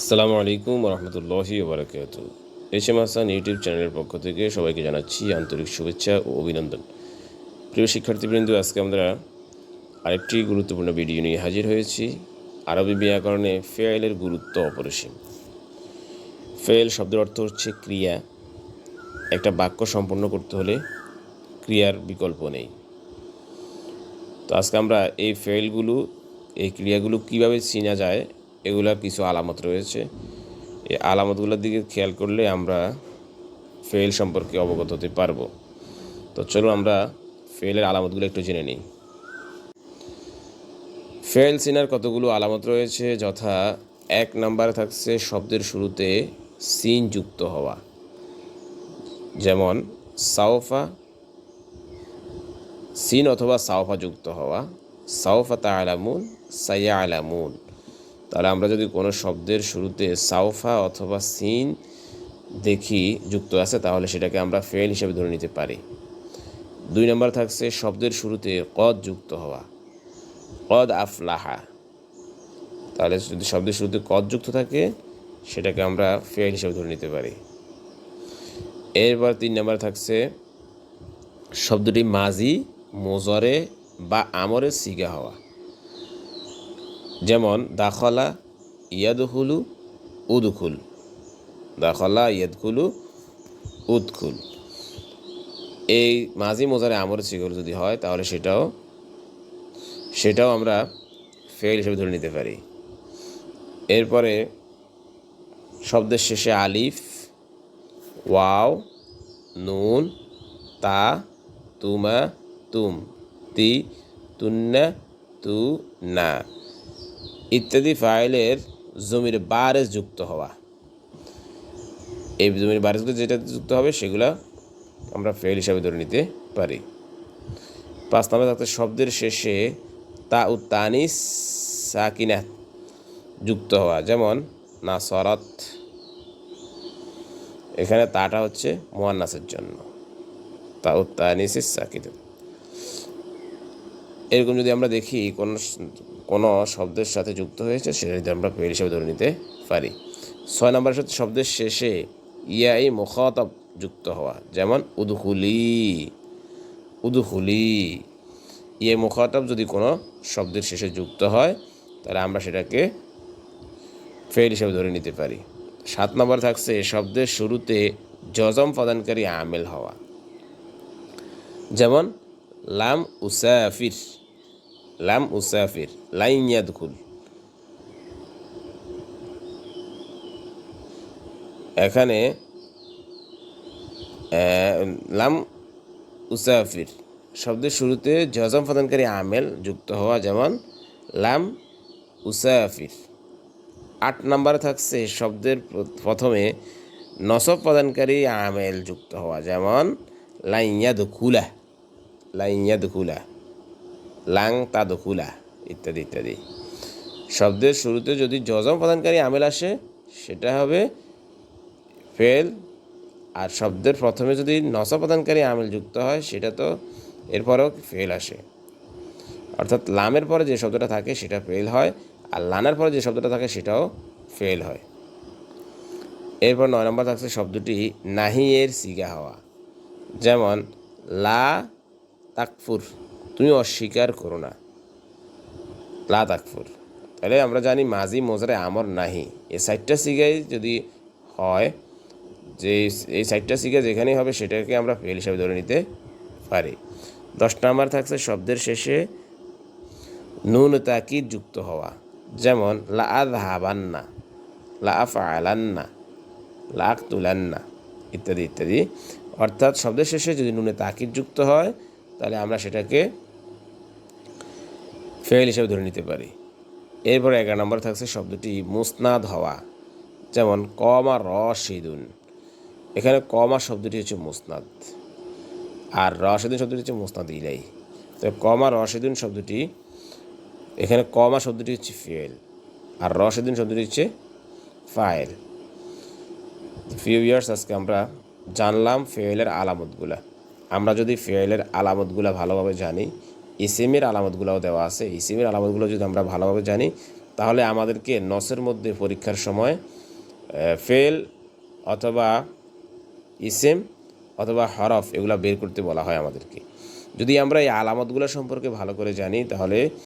আসসালামু আলাইকুম রহমতুল্লাহি ওবরাকাত এস এম হাসান ইউটিউব চ্যানেলের পক্ষ থেকে সবাইকে জানাচ্ছি আন্তরিক শুভেচ্ছা ও অভিনন্দন। প্রিয় শিক্ষার্থীবৃন্দ, আজকে আমরা আরেকটি গুরুত্বপূর্ণ ভিডিও নিয়ে হাজির হয়েছি। আরবি ব্যাকরণে ফেয়েলের গুরুত্ব অপরিসীম। ফেয়েল শব্দের অর্থ হচ্ছে ক্রিয়া। একটা বাক্য সম্পন্ন করতে হলে ক্রিয়ার বিকল্প নেই। তো আজকে আমরা এই ফেয়েলগুলো এই ক্রিয়াগুলো কীভাবে চিনা যায় এগুলার কিছু আলামত রয়েছে। এই আলামতগুলোর দিকে খেয়াল করলে আমরা ফেল সম্পর্কে অবগত হতে পারব। তো চলো আমরা ফেলের আলামতগুলো একটু জেনে নিই। ফেল সিনার কতগুলো আলামত রয়েছে যথা এক নাম্বারে থাকছে শব্দের শুরুতে সিন যুক্ত হওয়া। যেমন সাওফা সিন অথবা সাওফা যুক্ত হওয়া। সাওফা তা আলামুন সাইয়া আলামুন তাহলে আমরা যদি কোনো শব্দের শুরুতে সাওফা অথবা সিন দেখি, যুক্ত আছে, তাহলে সেটাকে আমরা ফেল হিসেবে ধরে নিতে পারি। দুই নম্বর থাকছে শব্দের শুরুতে কদ যুক্ত হওয়া। কদ আফলাহা। তাহলে যদি শব্দের শুরুতে কদ যুক্ত থাকে, সেটাকে আমরা ফেল হিসেবে ধরে নিতে পারি। এরপর তিন নম্বর থাকছে শব্দটি মাজি, মোজরে বা আমরের সিগা হওয়া। যেমন, দাখলা ইয়াদুহুলু উদখুল। দাখলা ইয়াদখুলু উদখুল। এই মাঝি মোজারে আমর সিগর যদি হয়, তাহলে সেটাও সেটাও আমরা ফেল হিসেবে ধরে নিতে পারি। এরপরে শব্দের শেষে আলিফ, ওয়াও, নুন, তা, তুমা, তুম, তি, তুন্না, তু, না। ইত্যাদি ফাইলের জমির বারেস যুক্ত হওয়া। এই জমির বারেসগুলো যেটা যুক্ত হবে, সেগুলো আমরা ফেল হিসাবে ধরে নিতে পারি। পাঁচ নম্বর থাকতে শব্দের শেষে তা উ তানিস সাকিনাত যুক্ত হওয়া, যেমন না সরত এখানে তাটা হচ্ছে মোয়ান্নাসের জন্য। তা উ তানিস সাকিনাত এরকম যদি আমরা দেখি, কোন কোনো শব্দের সাথে যুক্ত হয়েছে, সেটা যদি আমরা ফেল হিসেবে ধরে নিতে পারি। ছয় নম্বরের সাথে শব্দের শেষে ইয়াই মুখাতব যুক্ত হওয়া, যেমন উদুহুলি উদুহুলি ইয়ে মুখাতব যদি কোনো শব্দের শেষে যুক্ত হয়, তাহলে আমরা সেটাকে ফেল হিসেবে ধরে নিতে পারি। সাত নম্বর থাকছে, শব্দের শুরুতে জজম প্রদানকারী আমেল হওয়া, যেমন লাম উসাফির। লাম উসাফির লাইন ইয়াদখুল এখানে লাম উসাফির শব্দের শুরুতে জজম প্রদানকারী আমেল যুক্ত হওয়া যেমন লাম উসাফির আট নম্বরে থাকছে শব্দের প্রথমে নসব প্রদানকারী আমেল যুক্ত হওয়া যেমন লাইয়াদ খুলা লাইয়াদ খুলা লাং তাদ খুলা ইত্যাদি ইত্যাদি। শব্দের শুরুতে যদি জজম প্রদানকারী আমেল আসে, সেটা হবে ফেল। আর শব্দের প্রথমে যদি নসা প্রদানকারী আমেল যুক্ত হয়, সেটা তো এরপরেও ফেল আসে। অর্থাৎ লামের পরে যে শব্দটা থাকে, সেটা ফেল হয়। আর লানার পরে যে শব্দটা থাকে, সেটাও ফেল হয়। এরপর নয় নম্বর থাকছে শব্দটি নাহি এর সিগা হওয়া। যেমন, লা তাকফুর। তুমি অস্বীকার করো না। লা তাহলে আমরা জানি মাঝি মোজারে আমর নাহি। এই সাইটটা সিগাই যদি হয় যে এই সাইটটা সিগা যেখানেই হবে সেটাকে আমরা ফেল হিসাবে ধরে নিতে পারি। দশ নাম্বার থাকছে শব্দের শেষে নুন তাকিদ যুক্ত হওয়া। যেমন, লা আদ হাবান্না লা আফ আলান্না লা ইত্যাদি ইত্যাদি। অর্থাৎ শব্দের শেষে যদি নুনে তাকিদ যুক্ত হয়, তাহলে আমরা সেটাকে ফেল হিসেবে ধরে নিতে পারি। এরপর এগারো নম্বর থাকছে শব্দটি মুসনাদ হওয়া, যেমন কমা রশিদুন। এখানে কমা শব্দটি হচ্ছে মুসনাদ, আর রশিদুন শব্দটি হচ্ছে মুসনাদ ইলাই। তো কমা রশিদুন শব্দটি, এখানে কমা শব্দটি হচ্ছে ফেল আর রশিদুন শব্দটি হচ্ছে ফাইল। ফিউ ইয়ার্স আজকে আমরা জানলাম ফেলের আলামতগুলা। আমরা যদি ফেলের আলামতগুলা ভালোভাবে জানি ইসিমের আলামতগুলোও দেওয়া আছে। ইসিমের আলামতগুলো যদি আমরা ভালোভাবে জানি, তাহলে আমাদেরকে নসের মধ্যে পরীক্ষার সময় ফেল অথবা ইসেম অথবা হরফ এগুলো বের করতে বলা হয় আমাদেরকে। যদি আমরা এই আলামতগুলো সম্পর্কে ভালো করে জানি, তাহলে